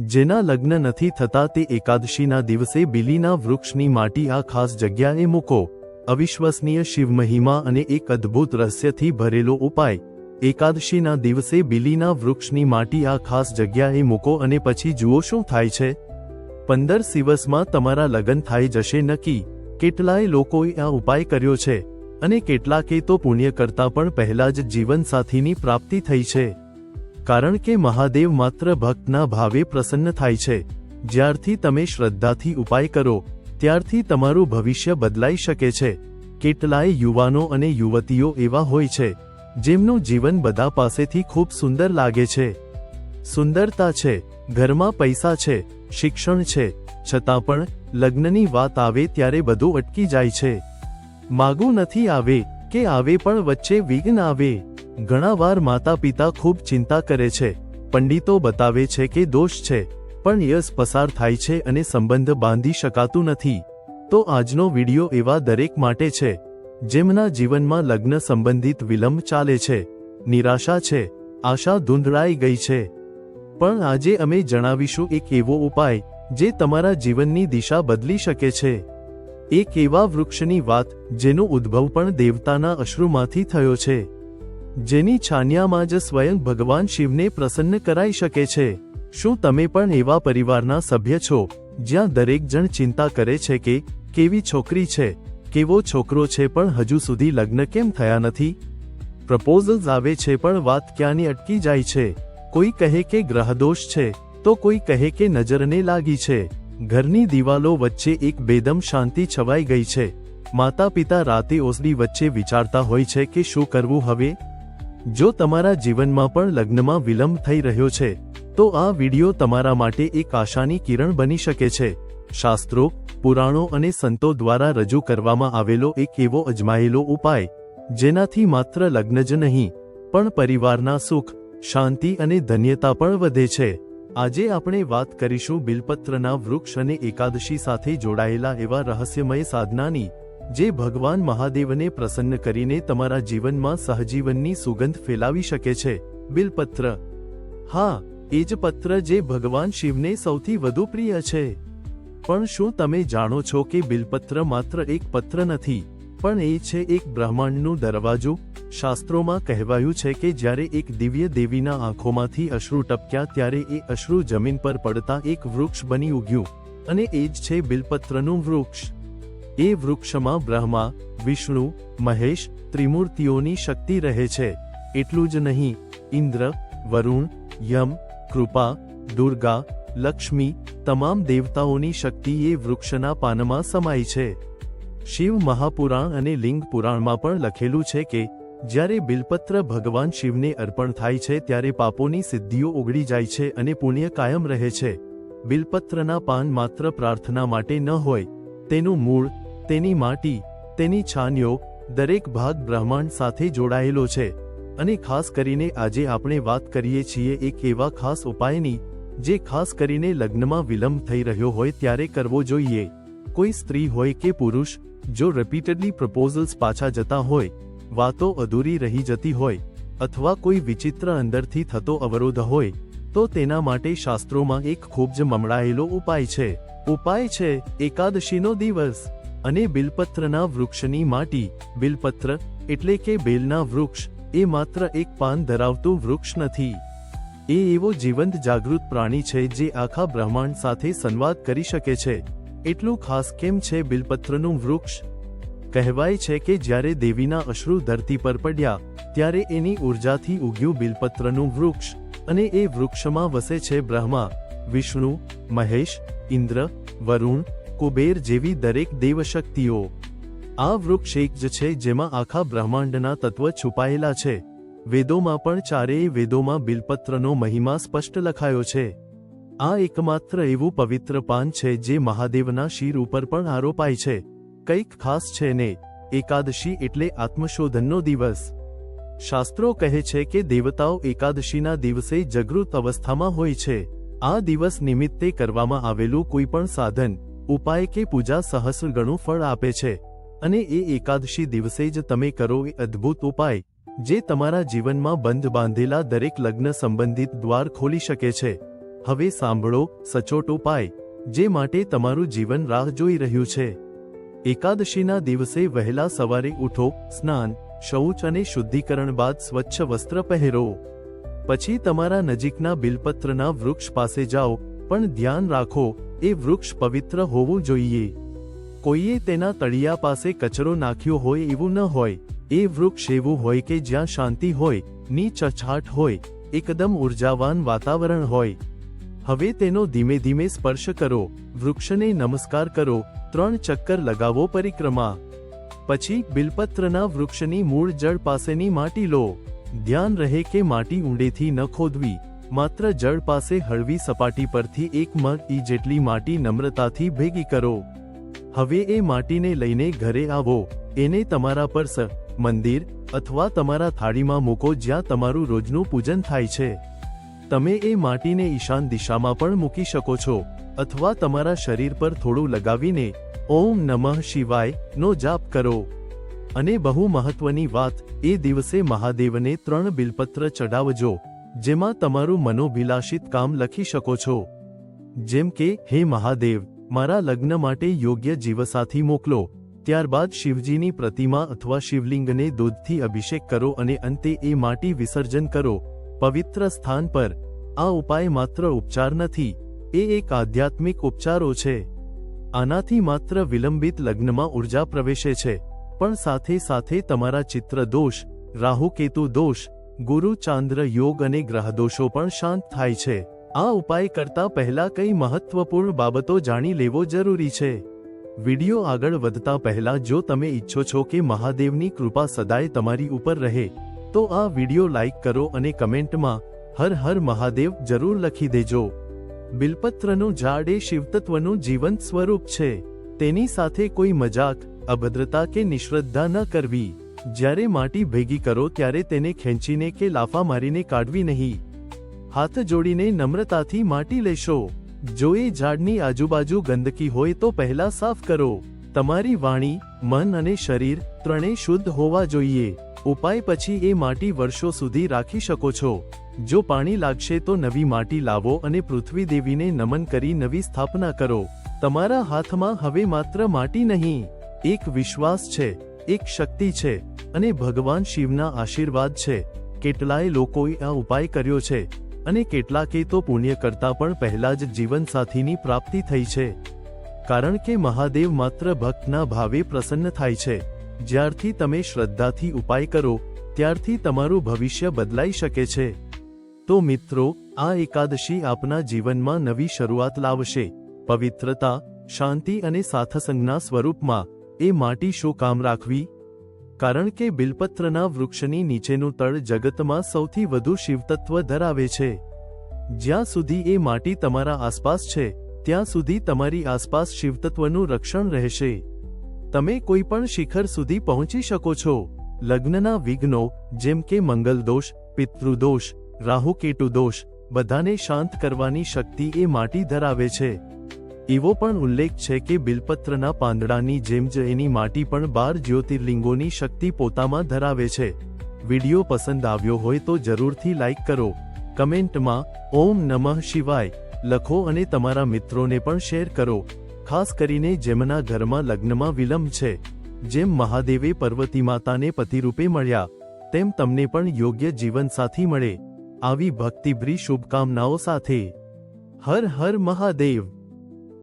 જેના લગ્ન નથી થતા તે એકાદશીના દિવસે બિલીના વૃક્ષની માટી આ ખાસ જગ્યાએ મૂકો. અવિશ્વસનીય શિવમહિમા અને એક અદ્ભુત રહસ્યથી ભરેલો ઉપાય. એકાદશીના દિવસે બિલીના વૃક્ષની માટી આ ખાસ જગ્યાએ મૂકો અને પછી જુઓ શું થાય છે. પંદર દિવસમાં તમારા લગ્ન થઈ જશે નક્કી. કેટલાય લોકોએ આ ઉપાય કર્યો છે. અને કેટલાકે તો પુણ્ય કરતા પણ પહેલા જ જીવનસાથીની પ્રાપ્તિ થઈ છે. કારણ કે મહાદેવ માત્ર ભક્તના ભાવે પ્રસન્ન થાય છે. જ્યારથી તમે શ્રદ્ધાથી ઉપાય કરો, ત્યારથી તમારું ભવિષ્ય બદલાઈ શકે છે. કેટલાય યુવાનો અને યુવતીઓ એવા હોય છે, જેમનું જીવન બધા પાસેથી ખૂબ સુંદર લાગે છે. સુંદરતા છે, ઘરમાં પૈસા છે, શિક્ષણ છે, છતાં પણ લગ્નની વાત આવે ત્યારે બધું અટકી જાય છે. માગું નથી આવે કે આવે પણ વચ્ચે વિઘ્ન આવે. ઘણાવાર માતા પિતા ખૂબ ચિંતા કરે છે. પંડિતો બતાવે છે કે દોષ છે, પણ યસ પસાર થાય છે અને સંબંધ બાંધી શકાતું નથી. તો આજનો વિડિયો એવા દરેક માટે છે, જેમના જીવનમાં લગ્ન સંબંધિત વિલંબ ચાલે છે, નિરાશા છે, આશા ધૂંધળાઈ ગઈ છે. પણ આજે અમે જણાવીશું એક એવો ઉપાય, જે તમારા જીવનની દિશા બદલી શકે છે. એક એવા વૃક્ષની વાત, જેનો ઉદ્ભવ પણ દેવતાના અશ્રુમાંથી થયો છે. જેની છાનિયામાં જ સ્વયં ભગવાન શિવને પ્રસન્ન કરાઈ શકે છે. શું તમે પણ એવા પરિવારના સભ્ય છો, જ્યાં દરેક જણ ચિંતા કરે છે કે, કેવી છોકરી છે, કેવો છોકરો છે પણ હજુ સુધી લગ્ન કેમ થયા નથી? પ્રપોઝલ્સ આવે છે પણ વાત ક્યાંની અટકી જાય છે? કોઈ કહે કે ગ્રહદોષ છે, તો કોઈ કહે કે નજરને લાગી છે. ઘરની દિવાલો વચ્ચે એક બેદમ શાંતિ છવાઈ ગઈ છે. માતા પિતા રાતે ઓસડી વચ્ચે વિચારતા હોય છે કે શું કરવું હવે? જો તમારા જીવનમાં પણ લગ્નમાં વિલંબ થઈ રહ્યો છે, તો આ વિડિયો તમારા માટે એક આશાની કિરણ બની શકે છે. શાસ્ત્રો, પુરાણો અને સંતો દ્વારા રજૂ કરવામાં આવેલો એક એવો અજમાયેલો ઉપાય, જેનાથી માત્ર લગ્ન જ નહીં, પણ પરિવારના સુખ, શાંતિ અને ધન્યતા પણ વધે છે. આજે આપણે વાત કરીશું બિલપત્રના વૃક્ષ અને એકાદશી સાથે જોડાયેલા એવા રહસ્યમય સાધનાની જે ભગવાન મહાદેવને પ્રસન્ન કરીને તમારા જીવનમાં સહજીવનની સુગંધ ફેલાવી શકે છે. બિલપત્ર. હા, એ જ પત્ર જે ભગવાન શિવને સૌથી વધુ પ્રિય છે. પણ શું તમે જાણો છો કે બિલપત્ર માત્ર એક પત્ર નથી, પણ એ છે એક બ્રહ્માંડનું દરવાજો? શાસ્ત્રોમાં કહેવાયું છે કે જ્યારે એક દિવ્ય દેવીના આંખોમાંથી અશ્રુ ટપક્યા ત્યારે એ અશ્રુ જમીન પર પડતા એક વૃક્ષ બની ઉગ્યું. અને એ જ છે બિલપત્રનું વૃક્ષ. એ વૃક્ષમાં બ્રહ્મા, વિષ્ણુ, મહેશ, ત્રિમૂર્તિઓની શક્તિ રહે છે. એટલું જ નહીં, ઇન્દ્ર, વરુણ, યમ, કૃપા, દુર્ગા, લક્ષ્મી તમામ દેવતાઓની શક્તિ એ વૃક્ષના પાનમાં સમાઈ છે. શિવ મહાપુરાણ અને લિંગ પુરાણમાં પણ લખેલું છે કે, જ્યારે બિલપત્ર ભગવાન શિવને અર્પણ થાય છે ત્યારે પાપોની સિદ્ધિઓ ઓગળી જાય છે અને પુણ્ય કાયમ રહે છે. બિલપત્રના પાન માત્ર પ્રાર્થના માટે ન હોય, તેનું મૂળ તેની માટી, તેની છાનિયો દરેક ભાગ બ્રહ્માંડ સાથે જોડાયેલો છે. અને ખાસ કરીને આજે આપણે વાત કરીએ છીએ એક એવા ખાસ ઉપાયની, જે ખાસ કરીને લગ્નમાં વિલંબ થઈ રહ્યો હોય ત્યારે કરવો જોઈએ. કોઈ સ્ત્રી હોય કે પુરુષ, જો રિપીટેડલી પ્રપોઝલ્સ પાછા જતા હોય, વાતો અધૂરી રહી જતી હોય, અથવા કોઈ વિચિત્ર અંદરથી થતો અવરોધ હોય, તો તેના માટે શાસ્ત્રોમાં એક ખૂબ જ મમડાયેલો ઉપાય છે. ઉપાય છે એકાદશીનો દિવસ. અને બિલપત્રના વૃક્ષની માટી. બિલપત્ર એટલે કે બેલના વૃક્ષ, એ માત્ર એક પાન ધરાવતું વૃક્ષ નથી. એ એવો જીવંત જાગૃત પ્રાણી છે જે આખા બ્રહ્માંડ સાથે સંવાદ કરી શકે છે. એટલું ખાસ કેમ છે બિલપત્રનું વૃક્ષ? કહેવાય છે કે જ્યારે દેવીના અશ્રુ ધરતી પર પડ્યા, ત્યારે એની ઉર્જાથી ઉગ્યું બિલપત્રનું વૃક્ષ, અને એ વૃક્ષમાં વસે છે બ્રહ્મા, વિષ્ણુ, મહેશ, ઇન્દ્ર, વરુણ કુબેર જેવી દરેક દેવશક્તિઓ. આ વૃક્ષ એક જ છે જેમાં આખા બ્રહ્માંડના તત્વ છુપાયેલા છે. વેદોમાં પણ ચારેય વેદોમાં બિલપત્રનો મહિમા સ્પષ્ટ લખાયો છે. આ એકમાત્ર એવું પવિત્ર પાન છે જે મહાદેવના શિર ઉપર પણ આરોપાય છે. કંઈક ખાસ છે ને, એકાદશી એટલે આત્મશોધનનો દિવસ. શાસ્ત્રો કહે છે કે દેવતાઓ એકાદશીના દિવસે જાગૃત અવસ્થામાં હોય છે. આ દિવસ નિમિત્તે કરવામાં આવેલું કોઈ પણ સાધન ઉપાય કે પૂજા સહસ્ર ગણું ફળ આપે છે. અને એ એકાદશી દિવસે જ તમે કરો એ અદ્ભુત ઉપાય, જે તમારા જીવનમાં બંધ બાંધેલા દરેક લગ્ન સંબંધિત દ્વાર ખોલી શકે છે. હવે સાંભળો, સચોટ ઉપાય, જે માટે તમારું જીવન રાહ જોઈ રહ્યું છે. એકાદશીના દિવસે વહેલા સવારે ઉઠો, સ્નાન, શૌચ અને શુદ્ધિકરણ બાદ સ્વચ્છ વસ્ત્ર પહેરો. પછી તમારા નજીકના બિલપત્રના વૃક્ષ પાસે જાઓ પણ ધ્યાન રાખો, એ વૃક્ષ પવિત્ર હોવું જોઈએ. કોઈએ તેના તળિયા પાસે કચરો નાખ્યો હોય એવું ન હોય, એ વૃક્ષ એવું હોય કે જ્યાં શાંતિ હોયની ચછાટ હોય, એકદમ ઉર્જાવાન વાતાવરણ હોય. હવે તેનો ધીમે ધીમે સ્પર્શ કરો, વૃક્ષને નમસ્કાર કરો, ત્રણ ચક્કર લગાવો પરિક્રમા. પછી બિલપત્રના વૃક્ષની મૂળ જળ પાસેની માટી લો. ધ્યાન રહે કે માટી ઊંડેથી ન ખોદવી. માત્ર જળ પાસે હળવી સપાટી પરથી એક મગ ઈ જેટલી માટી નમ્રતાથી ભેગી કરો. હવે એ માટીને લઈને ઘરે આવો. એને તમારા પર મંદિર અથવા તમારા થાળીમાં મૂકો જ્યાં તમારું રોજનું પૂજન થાય છે. તમે એ માટીને ઈશાન દિશામાં પણ મૂકી શકો છો અથવા તમારા શરીર પર થોડું લગાવીને ઓમ નમઃ શિવાય નો જાપ કરો. અને બહુ મહત્વની વાત, એ દિવસે મહાદેવને ત્રણ બિલપત્ર ચડાવજો જેમાં તમારું મનોભિલાષિત કામ લખી શકો છો. જેમ કે, હે મહાદેવ, મારા લગ્ન માટે યોગ્ય જીવસાથી મોકલો. ત્યારબાદ શિવજીની પ્રતિમા અથવા શિવલિંગને દૂધથી અભિષેક કરો અને અંતે એ માટી વિસર્જન કરો. પવિત્ર સ્થાન પર. આ ઉપાય માત્ર ઉપચાર નથી. એ એક આધ્યાત્મિક ઉપચારો છે. આનાથી માત્ર વિલંબિત લગ્નમાં ઊર્જા પ્રવેશે છે. પણ સાથે સાથે તમારા ચિત્ર દોષ રાહુકેતુ દોષ ગુરુ ચાંદ્ર યોગ અને ગ્રહદોષો પણ શાંત થાય છે. આ ઉપાય કરતા પહેલા કઈ મહત્વપૂર્ણ બાબતો જાણી લેવો જરૂરી છે? વિડિયો આગળ વધતા પહેલા જો તમે ઈચ્છો છો કે મહાદેવની કૃપા સદાય તમારી ઉપર રહે, તો આ વિડિયો લાઈક કરો અને કમેન્ટમાં હર હર મહાદેવ જરૂર લખી દેજો. બિલપત્રનું ઝાડ એ શિવતત્વનું જીવંત સ્વરૂપ છે. તેની સાથે કોઈ મજાક, અભદ્રતા કે નિશ્રદ્ધા ન કરવી. જ્યારે માટી ભેગી કરો ત્યારે તેને ખેંચીને કે લાફા મારીને કાઢવી નહીં. હાથ જોડીને નમ્રતાથી માટી લેશો. જો એ ઝાડની આજુબાજુ ગંદકી હોય તો પહેલા સાફ કરો. તમારી વાણી, મન અને શરીર ત્રણેય શુદ્ધ હોવા જોઈએ. ઉપાય પછી એ માટી વર્ષો સુધી રાખી શકો છો. જો પાણી લાગશે તો નવી માટી લાવો અને પૃથ્વી દેવીને નમન કરી નવી સ્થાપના કરો. તમારા હાથમાં હવે માત્ર માટી નહીં, એક વિશ્વાસ છે. એક શક્તિ છે અને ભગવાન શિવના આશીર્વાદ છે. કેટલાય લોકોએ આ ઉપાય કર્યો છે અને કેટલાકે તો પુણ્ય કરતા પણ પહેલા જ જીવનસાથીની પ્રાપ્તિ થઈ છે. કારણ કે મહાદેવ માત્ર ભક્તના ભાવે પ્રસન્ન થાય છે. જ્યારથી તમે શ્રદ્ધાથી ઉપાય કરો, ત્યારથી તમારું ભવિષ્ય બદલાઈ શકે છે. તો મિત્રો, આ એકાદશી આપના જીવનમાં નવી શરૂઆત લાવશે. પવિત્રતા, શાંતિ અને સાથસંગના સ્વરૂપમાં એ માટી શું કામ રાખવી? કારણ કે બિલપત્રના વૃક્ષની નીચેનું તળ જગતમાં સૌથી વધુ શિવતત્વ ધરાવે છે. જ્યાં સુધી એ માટી તમારા આસપાસ છે, ત્યાં સુધી તમારી આસપાસ શિવતત્વનું રક્ષણ રહેશે. તમે કોઈ પણ શિખર સુધી પહોંચી શકો છો. લગ્નના વિઘ્નો, જેમ કે મંગલ દોષ પિતૃદોષ રાહુ કેતુ દોષ, બધાને શાંત કરવાની શક્તિ એ માટી ધરાવે છે. એવો પણ ઉલ્લેખ છે કે બિલપત્રના પાંદડાની જેમ જ એની માટી પણ બાર જ્યોતિર્લિંગોની શક્તિ પોતામાં ધરાવે છે. વિડિયો પસંદ આવ્યો હોય તો જરૂરથી લાઇક કરો. કમેન્ટમાં, ઓમ નમઃ શિવાય લખો અને તમારા મિત્રોને પણ શેર કરો. ખાસ કરીને જેમના ઘરમાં લગ્નમાં વિલંબ છે. જેમ મહાદેવે પર્વતી માતાને પતિરૂપે મળ્યા, તેમ તમને પણ યોગ્ય જીવનસાથી મળે. આવી ભક્તિભરી શુભકામનાઓ સાથે. હર હર મહાદેવ!